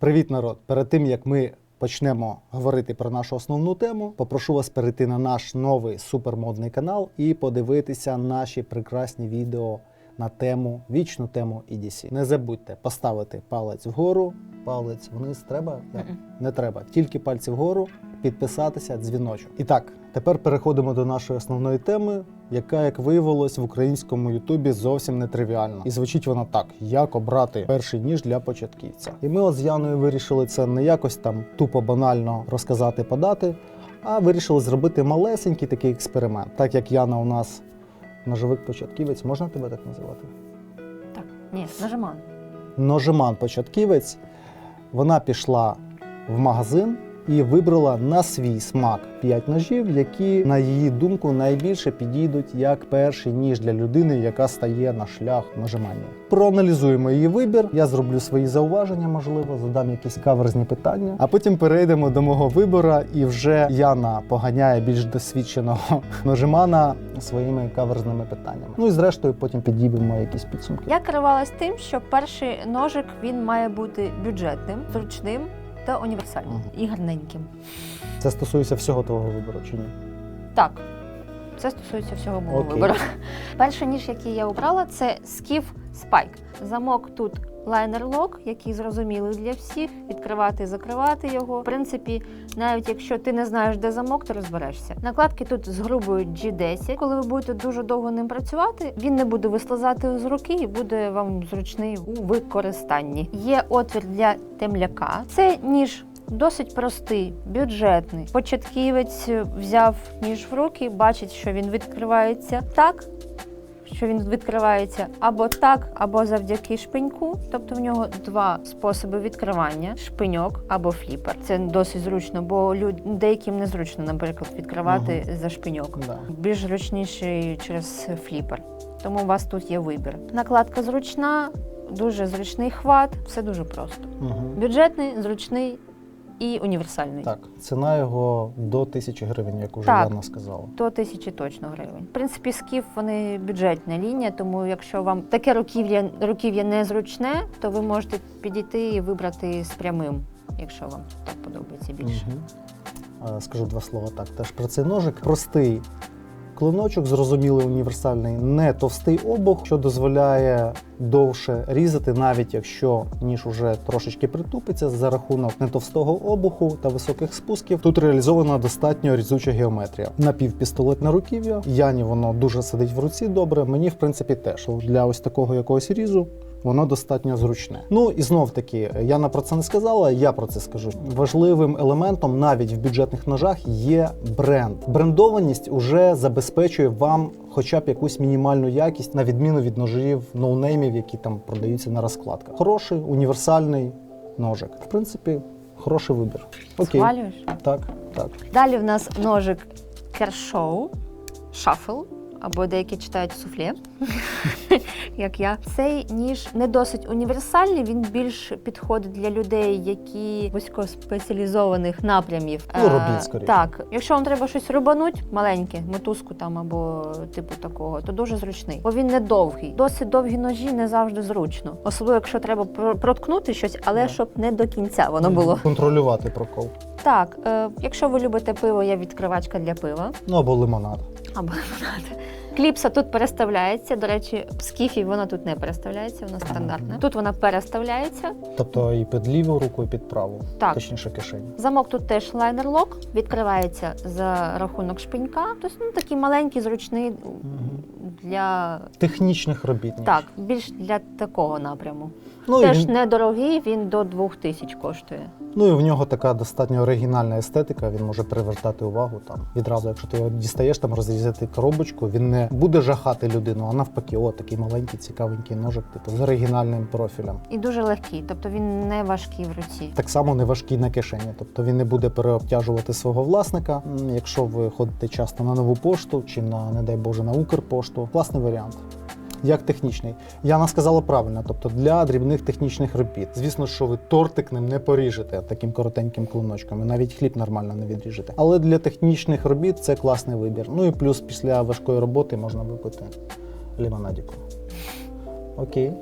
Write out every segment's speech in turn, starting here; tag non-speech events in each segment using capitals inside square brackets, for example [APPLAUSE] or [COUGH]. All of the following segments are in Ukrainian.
Привіт, народ! Перед тим як ми почнемо говорити про нашу основну тему, попрошу вас перейти на наш новий супермодний канал і подивитися наші прекрасні відео на тему вічну тему EDC. Не забудьте поставити палець вгору, палець вниз. Треба? Мгм. Не треба. Тільки пальці вгору, підписатися, дзвіночок. І так, тепер переходимо до нашої основної теми, яка, як виявилось, в українському Ютубі зовсім не тривіальна. І звучить вона так: як обрати перший ніж для початківця. І ми от з Яною вирішили це не якось там тупо банально розказати, подати, а вирішили зробити малесенький такий експеримент. Так як Яна у нас ножовик початківець, можна тебе так називати? Так, ні, ножиман. ножеман початківець, вона пішла в магазин і вибрала на свій смак 5 ножів, які, на її думку, найбільше підійдуть як перший ніж для людини, яка стає на шлях нажимання. Проаналізуємо її вибір. Я зроблю свої зауваження, можливо, задам якісь каверзні питання. А потім перейдемо до мого вибору, і вже Яна поганяє більш досвідченого [LAUGHS] ножемана своїми каверзними питаннями. Ну і зрештою потім підіб'ємо якісь підсумки. Я керувалась тим, що перший ножик він має бути бюджетним, зручним та універсальним угу. і гарненьким. Це стосується всього твого вибору, чи ні? Так, це стосується всього мого Окей. вибору. [LAUGHS] Перший ніж, який я обрала, це Skiff Spike. Замок тут лайнер-лок, який зрозумілий для всіх. Відкривати і закривати його. В принципі, навіть якщо ти не знаєш, де замок, ти розберешся. Накладки тут з грубою G10. Коли ви будете дуже довго ним працювати, він не буде вислизати з руки і буде вам зручний у використанні. Є отвір для темляка. Це ніж Досить простий, бюджетний. Початківець взяв ніж в руки, бачить, що він відкривається так, що він відкривається або так, або завдяки шпиньку. Тобто в нього два способи відкривання: шпиньок або фліпер. Це досить зручно, бо люд... деяким незручно, наприклад, відкривати за шпиньок. Да. Більш зручніший через фліпер. Тому у вас тут є вибір. Накладка зручна, дуже зручний хват, все дуже просто. Угу. Бюджетний, зручний і універсальний. Так, ціна його до тисячі гривень, як уже Так. Яна сказала. До тисячі точно гривень. В принципі, скіф вони бюджетна лінія, тому якщо вам таке руків'я руків'я незручне, то ви можете підійти і вибрати з прямим, якщо вам так подобається більше. Угу. Скажу два слова так. Теж про цей ножик. Простий клиночок, зрозумілий універсальний, не товстий обух, що дозволяє довше різати, навіть якщо ніж уже трошечки притупиться за рахунок нетовстого обуху та високих спусків. Тут реалізована достатньо різуча геометрія. Напівпістолетне руків'я. Яні воно дуже сидить в руці добре. Мені, в принципі, теж для ось такого якогось різу. Воно достатньо зручне. Ну і знов таки, Яна про це не сказала. Я про це скажу. Важливим елементом навіть в бюджетних ножах є бренд. Брендованість уже забезпечує вам хоча б якусь мінімальну якість, на відміну від ножів ноунеймів, які там продаються на розкладках. Хороший універсальний ножик. В принципі, хороший вибір. Окей, Схвалюєш? так, так. Далі в нас ножик Kershaw Shuffle, або деякі читають суфле, [LAUGHS] як я. Цей ніж не досить універсальний, він більш підходить для людей, які вузькоспеціалізованих напрямів. Ну, Е, робіть, скоріше. Так, якщо вам треба щось рубануть, маленьке, мотузку там або типу такого, то дуже зручний. Бо він не довгий. Досить довгі ножі не завжди зручно. Особливо, якщо треба про- проткнути щось, але Да. щоб не до кінця воно було. Контролювати прокол. Так, е, якщо ви любите пиво, є відкривачка для пива Ну або лимонад. Або лимонад. Кліпса тут переставляється. До речі, скіфі вона тут не переставляється, вона стандартна. Тут вона переставляється. Тобто і під ліву руку, і під праву. Так. Точніше кишені. Замок тут теж лайнер-лок, відкривається за рахунок шпинька. Тобто ну, такий маленький, зручний для Технічних робіт. так, більш для такого напряму. Ну, теж і, він- недорогий, він до 2000 коштує. ну і в нього така достатньо оригінальна естетика. Він може привертати увагу там. Відразу, якщо ти його дістаєш, там розрізати коробочку, він не буде жахати людину, а навпаки, о, такий маленький, цікавенький ножик, типу з оригінальним профілем. І дуже легкий, тобто він не важкий в руці. Так само не важкий на кишені, тобто він не буде переобтяжувати свого власника. Якщо ви ходите часто на нову пошту чи на, не дай Боже, на Укрпошту, класний варіант. Як технічний. Яна сказала правильно, тобто для дрібних технічних робіт. Звісно, що ви тортик ним не поріжете таким коротеньким клиночком, і навіть хліб нормально не відріжете. Але для технічних робіт це класний вибір. Ну і плюс після важкої роботи можна випити лімонадіку. Окей,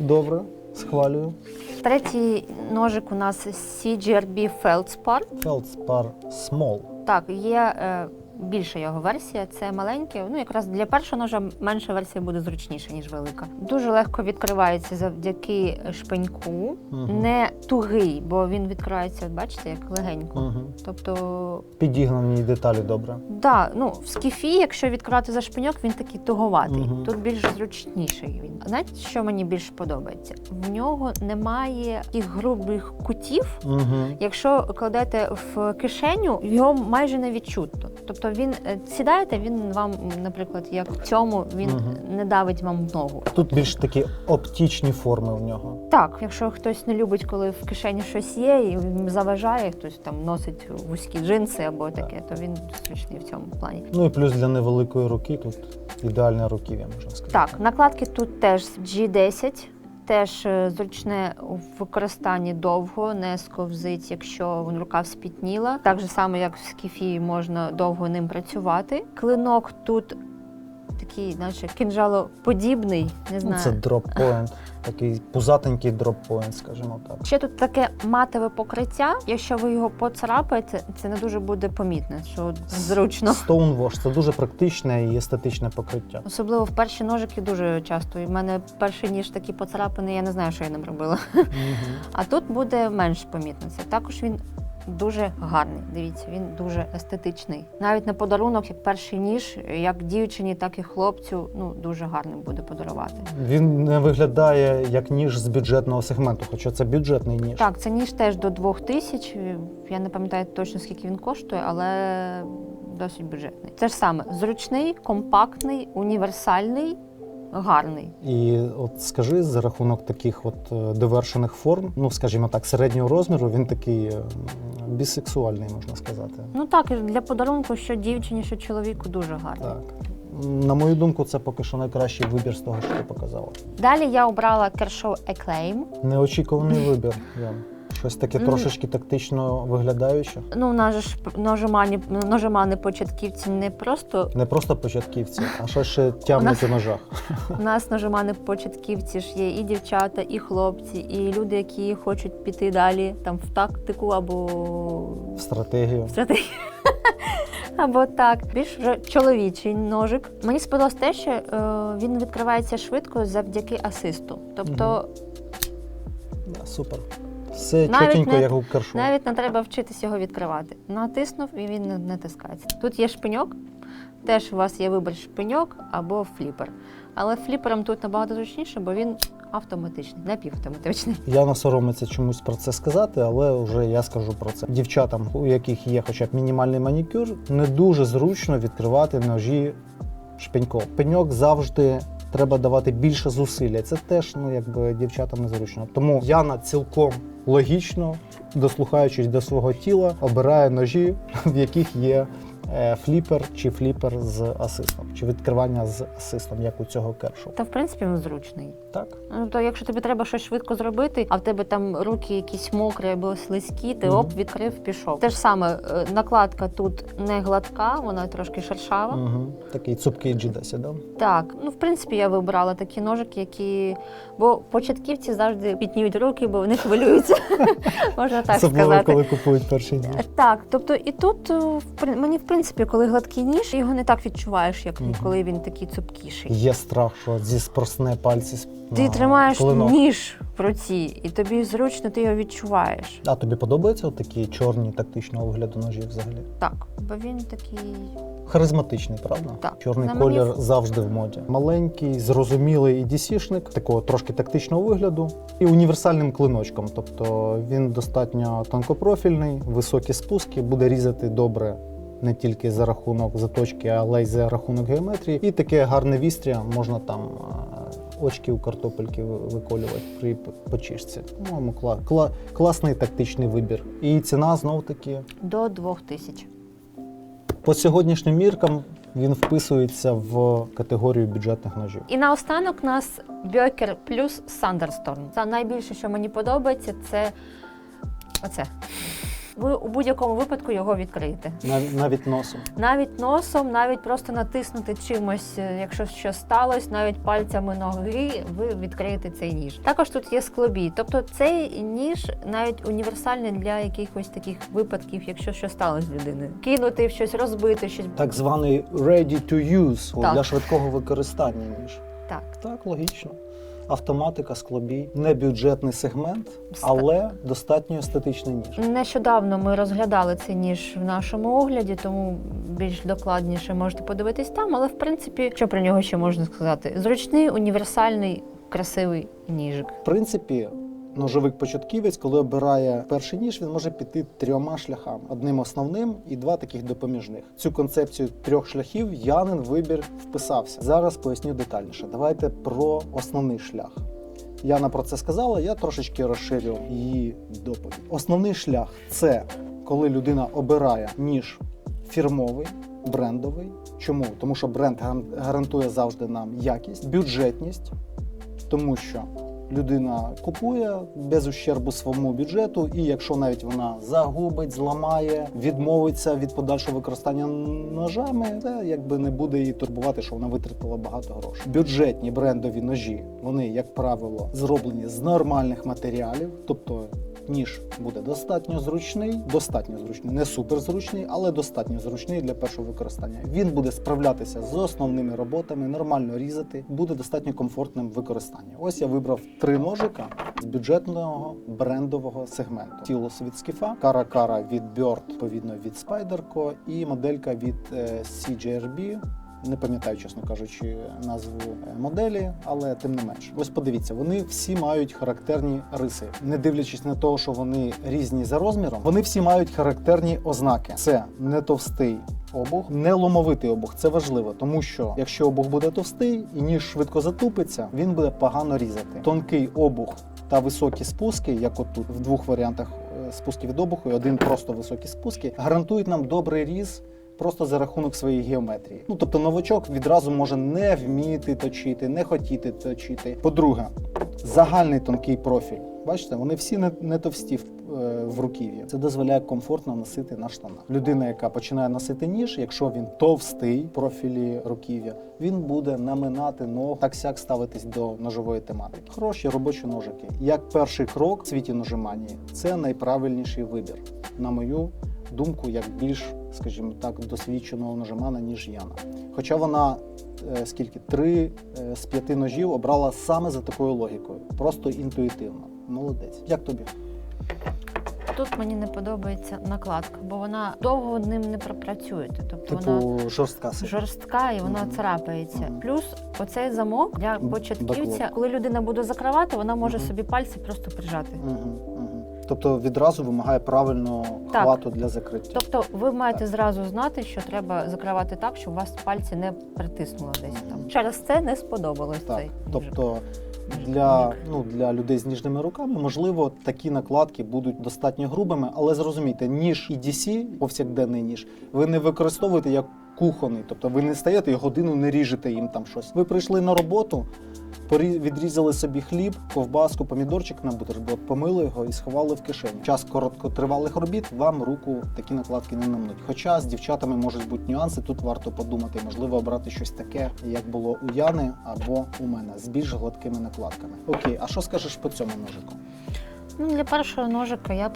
добре, схвалюю. Третій ножик у нас CGRB Feldspar. Feldspar Small. Так, є е, більша його версія. Це маленьке. Ну якраз для першого ножа менша версія буде зручніша, ніж велика. Дуже легко відкривається завдяки шпеньку. Мгм. Не тугий, бо він відкривається, бачите, як легенько. Угу. Тобто, Підігнані деталі добре. да, ну в скіфі, якщо відкривати за шпиньок, він такий туговатий. Мгм. Тут більш зручніший він. Знаєте, що мені більше подобається? В нього немає таких грубих кутів. Угу. Якщо кладете в кишеню, його майже не відчутно. Тобто він е, сідаєте, він вам, наприклад, як в цьому він Мгм. не давить вам в ногу. Тут більш такі оптичні форми в нього. Так, якщо хтось не любить, коли в кишені щось є і заважає, хтось там носить вузькі джинси або таке, то він зручний в цьому плані. Ну і плюс для невеликої руки тут ідеальне руків'я, можна сказати. Так, накладки тут теж G10. Теж е, зручне в використанні довго, не сковзить, якщо рука спітніла. Так же само, як в скіфі, можна довго ним працювати. Клинок тут такий, наче кінжалоподібний, не Ну, знаю. це дроп-поінт, такий пузатенький дроп-поінт, скажімо так. Ще тут таке матове покриття. Якщо ви його поцарапаєте, це не дуже буде помітно, що зручно. Stonewash – це дуже практичне і естетичне покриття. Особливо в перші ножики дуже часто. І в мене перший ніж такий поцарапаний, я не знаю, що я ним робила. Мгм. А тут буде менш помітно це. Також він дуже гарний. Дивіться, він дуже естетичний. Навіть на подарунок, як перший ніж, як дівчині, так і хлопцю. Ну дуже гарним буде подарувати. Він не виглядає як ніж з бюджетного сегменту, хоча це бюджетний ніж. Так, це ніж теж до двох тисяч. Я не пам'ятаю точно скільки він коштує, але досить бюджетний. Це ж саме зручний, компактний, універсальний, гарний. І от скажи, за рахунок таких от е, довершених форм, ну скажімо так, середнього розміру, він такий е, бісексуальний, можна сказати. Ну так, для подарунку, що дівчині, що чоловіку, дуже гарно. Так. На мою думку, це поки що найкращий вибір з того, що ти показала. Далі я обрала кершов Еклейм. Неочікуваний вибір. Ян. Щось таке Мгм. трошечки тактично виглядаюче. Ну, нас ж ножимані, ножимани початківці не просто. Не просто початківці, а що ще тямлять [LAUGHS] у ножах. [LAUGHS] У нас ножимани початківці ж є і дівчата, і хлопці, і люди, які хочуть піти далі там в тактику або В стратегію. в стратегію. [LAUGHS] Або так, більш вже чоловічий ножик. Мені сподобалось те, що е, він відкривається швидко завдяки асисту. Тобто Да, супер. Все Навіть чотенько, не- як у каршу. Навіть не треба вчитись його відкривати. Натиснув і він не натискається. Тут є шпиньок, теж у вас є вибір шпиньок або фліпер. Але фліпером тут набагато зручніше, бо він автоматичний, напівавтоматичний. Я соромиться чомусь про це сказати, але вже я скажу про це. Дівчатам, у яких є хоча б мінімальний манікюр, не дуже зручно відкривати ножі шпеньком. Пеньок завжди треба давати більше зусилля. Це теж ну якби дівчатам незручно. Тому Яна цілком логічно, дослухаючись до свого тіла, обирає ножі, [LAUGHS] в яких є. Е, Фліпер чи фліпер з асистом, чи відкривання з асистом, як у цього кершу. Та в принципі він зручний. Так, Ну то якщо тобі треба щось швидко зробити, а в тебе там руки якісь мокрі або слизькі, ти Мгм. оп, відкрив, пішов. Те ж саме е, накладка тут не гладка, вона трошки шершава. угу. такий цупкий G10, да? Так, ну в принципі я вибрала такі ножики, які. Бо початківці завжди пітніють руки, бо вони хвилюються. [LAUGHS] Можна так Особливо, сказати. коли купують перший ніж. Так, тобто і тут е, мені в принципі, коли гладкий ніж, його не так відчуваєш, як коли він такий цупкіший. Є страх, що зі спросне пальці. Ти на тримаєш клинок. ніж в руці, і тобі зручно, ти його відчуваєш. А тобі подобаються такі чорні тактичного вигляду ножі взагалі? Так, бо він такий. Харизматичний, правда? Так. Чорний На мені- колір завжди в моді. Маленький, зрозумілий EDC-шник, такого трошки тактичного вигляду, і універсальним клиночком. Тобто він достатньо тонкопрофільний, високі спуски, буде різати добре. Не тільки за рахунок заточки, але й за рахунок геометрії. І таке гарне вістря можна там е, очки у картопельки виколювати при п- почишці. По-моєму, кла- кла- класний тактичний вибір. І ціна знов таки До двох тисяч. по сьогоднішнім міркам він вписується в категорію бюджетних ножів. І наостанок у нас Böker плюс. Це найбільше, що мені подобається, це оце. Ви у будь-якому випадку його відкриєте. Нав- навіть носом. Навіть носом, навіть просто натиснути чимось, е, якщо щось сталося, навіть пальцями ноги, ви відкриєте цей ніж. Також тут є склобій. Тобто цей ніж навіть універсальний для якихось таких випадків, якщо щось сталося з людиною. Кинути в щось, розбити щось. Так званий ready to use Так. для швидкого використання ніж. Так. Так, логічно. Автоматика, склобій, не бюджетний сегмент, але достатньо естетичний ніж. Нещодавно ми розглядали цей ніж в нашому огляді, тому більш докладніше можете подивитись там. Але в принципі, що про нього ще можна сказати? Зручний, універсальний, красивий ніжик. В принципі, ножовик початківець, коли обирає перший ніж, він може піти трьома шляхами: одним основним і два таких допоміжних. Цю концепцію трьох шляхів Янин вибір вписався. Зараз поясню детальніше. Давайте про основний шлях. Яна про це сказала, я трошечки розширю її доповідь. Основний шлях це коли людина обирає ніж фірмовий, брендовий. Чому? Тому що бренд гарантує завжди нам якість, бюджетність, тому що людина купує без ущербу своєму бюджету, і якщо навіть вона загубить, зламає, відмовиться від подальшого використання ножами, це якби не буде її турбувати, що вона витратила багато грошей. Бюджетні брендові ножі, вони, як правило, зроблені з нормальних матеріалів, тобто. Ніж буде достатньо зручний, достатньо зручний, не суперзручний, але достатньо зручний для першого використання. Він буде справлятися з основними роботами, нормально різати, буде достатньо комфортним в використанні. Ось я вибрав три ножика з бюджетного брендового сегменту: Тілос від Скіфа, Кара Кара від Bird, відповідно від Spyderco і моделька від е, CJRB. Не пам'ятаю, чесно кажучи, назву е, моделі, але тим не менш. Ось подивіться, вони всі мають характерні риси, не дивлячись на те, що вони різні за розміром, вони всі мають характерні ознаки. Це не товстий обух, не ломовитий обух. Це важливо, тому що якщо обух буде товстий і ніж швидко затупиться, він буде погано різати. Тонкий обух та високі спуски, як от тут в двох варіантах е, спусків від обуху, і один просто високі спуски, гарантують нам добрий різ. Просто за рахунок своєї геометрії. Ну тобто новачок відразу може не вміти точити, не хотіти точити. По-друге, загальний тонкий профіль. Бачите, вони всі не, не товсті в, е, руків'ї. Це дозволяє комфортно носити на штанах. Людина, яка починає носити ніж, якщо він товстий в профілі руків'я, він буде наминати ногу, так сяк ставитись до ножової тематики. Хороші робочі ножики. Як перший крок в світі ножиманії, це найправильніший вибір, на мою думку, як більш, скажімо так, досвідченого ножимана, ніж Яна. Хоча вона е, скільки три е, з п'яти ножів обрала саме за такою логікою, просто інтуїтивно. Молодець. Як тобі? Тут мені не подобається накладка, бо вона довго ним не пропрацюєте. Тобто Типу вона жорстка жорстка і вона Мгм. царапається. Мгм. Плюс оцей замок для початківця, коли людина буде закривати, вона може Мгм. собі пальці просто прижати. Угу, угу. Тобто відразу вимагає правильного Так. хвату для закриття. Тобто ви маєте Так. зразу знати, що треба закривати так, щоб вас пальці не притиснуло десь там. Через це не сподобалось Так, цей. тобто для, ну, для людей з ніжними руками, можливо, такі накладки будуть достатньо грубими, але зрозумійте, ніж EDC, повсякденний ніж, ви не використовуєте як кухонний, тобто ви не стаєте і годину не ріжете їм там щось. Ви прийшли на роботу, відрізали собі хліб, ковбаску, помідорчик на бутерброд, помили його і сховали в кишеню. Час короткотривалих робіт вам руку такі накладки не намнуть. Хоча з дівчатами можуть бути нюанси, тут варто подумати, можливо, обрати щось таке, як було у Яни або у мене, з більш гладкими накладками. Окей, а що скажеш по цьому ножику? Ну, для першого ножика я б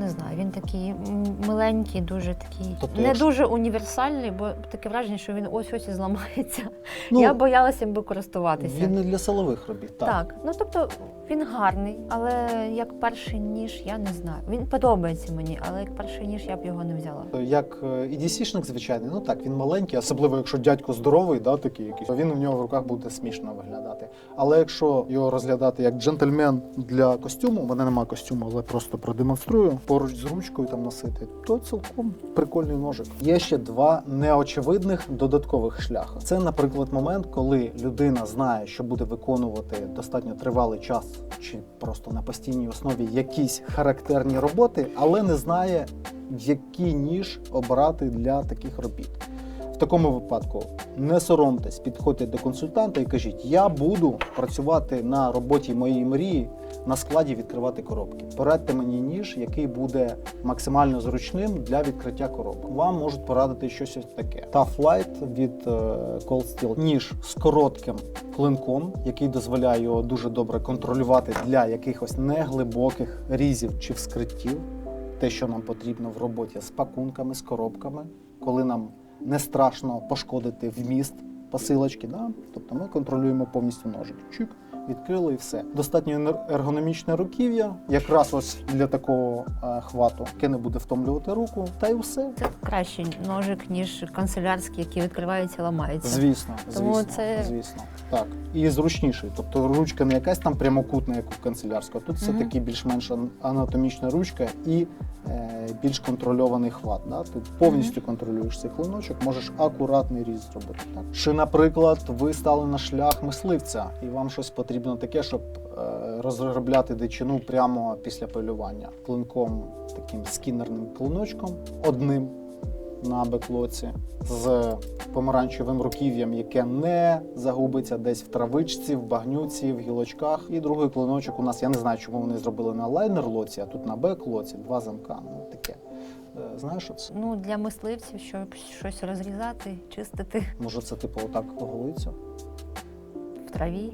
не знаю, він такий миленький, дуже такий, Тобто, не якщо- дуже універсальний, бо таке враження, що він ось ось і зламається. [LAUGHS] Ну, я боялася би користуватися. він не для силових робіт, так. Так, ну тобто він гарний, але як перший ніж, я не знаю. Він подобається мені, але як перший ніж я б його не взяла. Як е, EDC-шник звичайний, ну так, він маленький, особливо якщо дядько здоровий, да, такий якийсь, то він у нього в руках буде смішно виглядати. Але якщо його розглядати як джентльмен для костюму, мене немає костюму, але просто продемонструю поруч з ручкою там носити, то цілком прикольний ножик. Є ще два неочевидних додаткових шляхи. Це, наприклад, момент, коли людина знає, що буде виконувати достатньо тривалий час чи просто на постійній основі якісь характерні роботи, але не знає, який ніж обрати для таких робіт. В такому випадку не соромтесь, підходьте до консультанта і кажіть: я буду працювати на роботі моєї мрії на складі відкривати коробки. Порадьте мені ніж, який буде максимально зручним для відкриття коробок. Вам можуть порадити щось ось таке. Tough Light від е, Cold Steel. ніж з коротким клинком, який дозволяє його дуже добре контролювати для якихось неглибоких різів чи вскриттів. Те, що нам потрібно в роботі з пакунками, з коробками, коли нам не страшно пошкодити вміст посилочки. Да? Тобто ми контролюємо повністю ножик. Чик, відкрили і все. Достатньо ергономічне руків'я, якраз ось для такого е, хвату, яке не буде втомлювати руку, та й все. Це кращий ножик, ніж канцелярський, який відкривається і ламається. Звісно, Тому звісно, це- звісно. Так. І зручніший. Тобто ручка не якась там прямокутна, як у канцелярського. Тут все Мгм. таки більш-менш ан- анатомічна ручка і більш контрольований хват. Да? Ти повністю контролюєш цей клиночок, можеш акуратний різ зробити. Так? Чи, наприклад, ви стали на шлях мисливця, і вам щось потрібно таке, щоб е, розробляти дичину прямо після полювання клинком, таким скінерним клиночком, одним на беклоці з помаранчевим руків'ям, яке не загубиться десь в травичці, в багнюці, в гілочках. І другий клиночок у нас, я не знаю, чому вони зробили на лайнер-лоці, а тут на бек-лоці, два замка. Ну таке. Е, Знаєш, що це? Ну, для мисливців, щоб щось розрізати, чистити Може, це типу отак оголиться? в траві,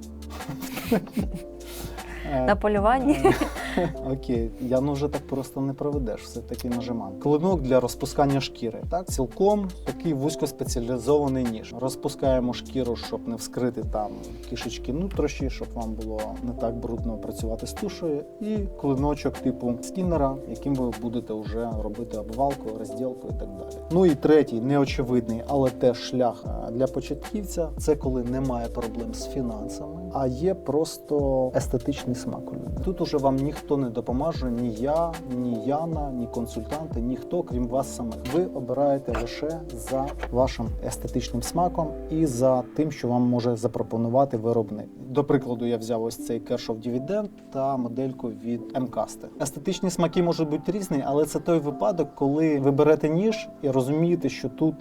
[LAUGHS] на полюванні. [LAUGHS] Окей, я ну вже так просто не проведеш, все таки нажиман. Клинок для розпускання шкіри. Так, цілком такий вузькоспеціалізований ніж. Розпускаємо шкіру, щоб не вскрити там кишечки нутрощі, щоб вам було не так брудно працювати з тушею. І клиночок типу скіннера, яким ви будете вже робити обвалку, розділку і так далі. Ну і третій, неочевидний, але теж шлях е, для початківця. Це коли немає проблем з фінансами, а є просто естетичний смак у людини. Тут уже вам ніхто не допоможе, ні я, ні Яна, ні консультанти, ніхто, крім вас самих. Ви обираєте лише за вашим естетичним смаком і за тим, що вам може запропонувати виробник. До прикладу, я взяв ось цей Kershaw Dividend та модельку від MCaster. Естетичні смаки можуть бути різні, але це той випадок, коли ви берете ніж і розумієте, що тут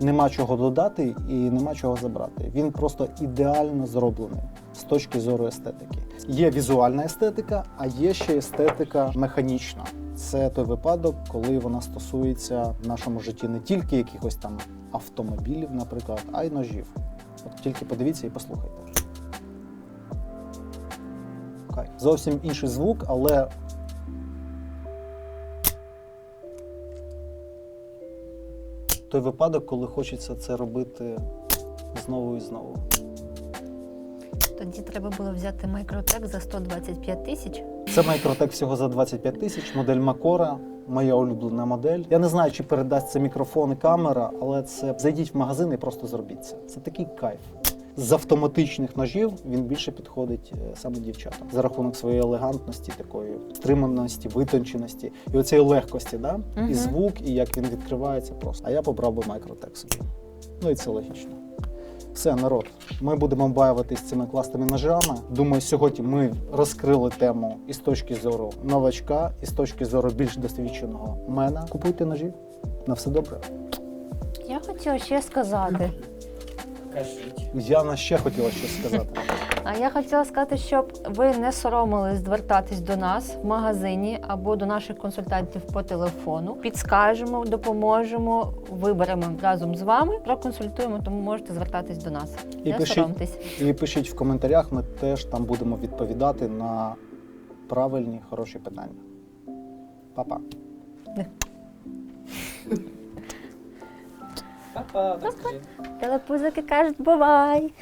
нема чого додати і нема чого забрати. Він просто ідеально зроблений з точки зору естетики. Є візуальна естетика, а є ще естетика механічна. Це той випадок, коли вона стосується в нашому житті не тільки якихось там автомобілів, наприклад, а й ножів. От тільки подивіться і послухайте. Зовсім інший звук, але той випадок, коли хочеться це робити знову і знову. Тоді треба було взяти майкротек за 125 тисяч. Це майкротек всього за 25 тисяч, модель Макора, моя улюблена модель. Я не знаю, чи передасть це мікрофон і камера, але це зайдіть в магазин і просто зробіть це. Це такий кайф. З автоматичних ножів він більше підходить е, саме дівчатам за рахунок своєї елегантності, такої стриманості, витонченості і оцієї легкості, да? Мгм. і звук, і як він відкривається просто. А я побрав би Microtech. Ну і це логічно. Все, народ. Ми будемо бавитись цими класними ножами. Думаю, сьогодні ми розкрили тему і з точки зору новачка, і з точки зору більш досвідченого мене. Купуйте ножі. На все добре. Я хотіла ще сказати. Кажіть. Яна ще хотіла щось сказати. А я хотіла сказати, щоб ви не соромились звертатись до нас в магазині або до наших консультантів по телефону. Підскажемо, допоможемо, виберемо разом з вами, проконсультуємо, тому можете звертатись до нас. І не пишіть, соромтесь. і пишіть в коментарях, ми теж там будемо відповідати на правильні, хороші питання. Па-па. Па-па, так скажи. Телепузики кажуть, бувай!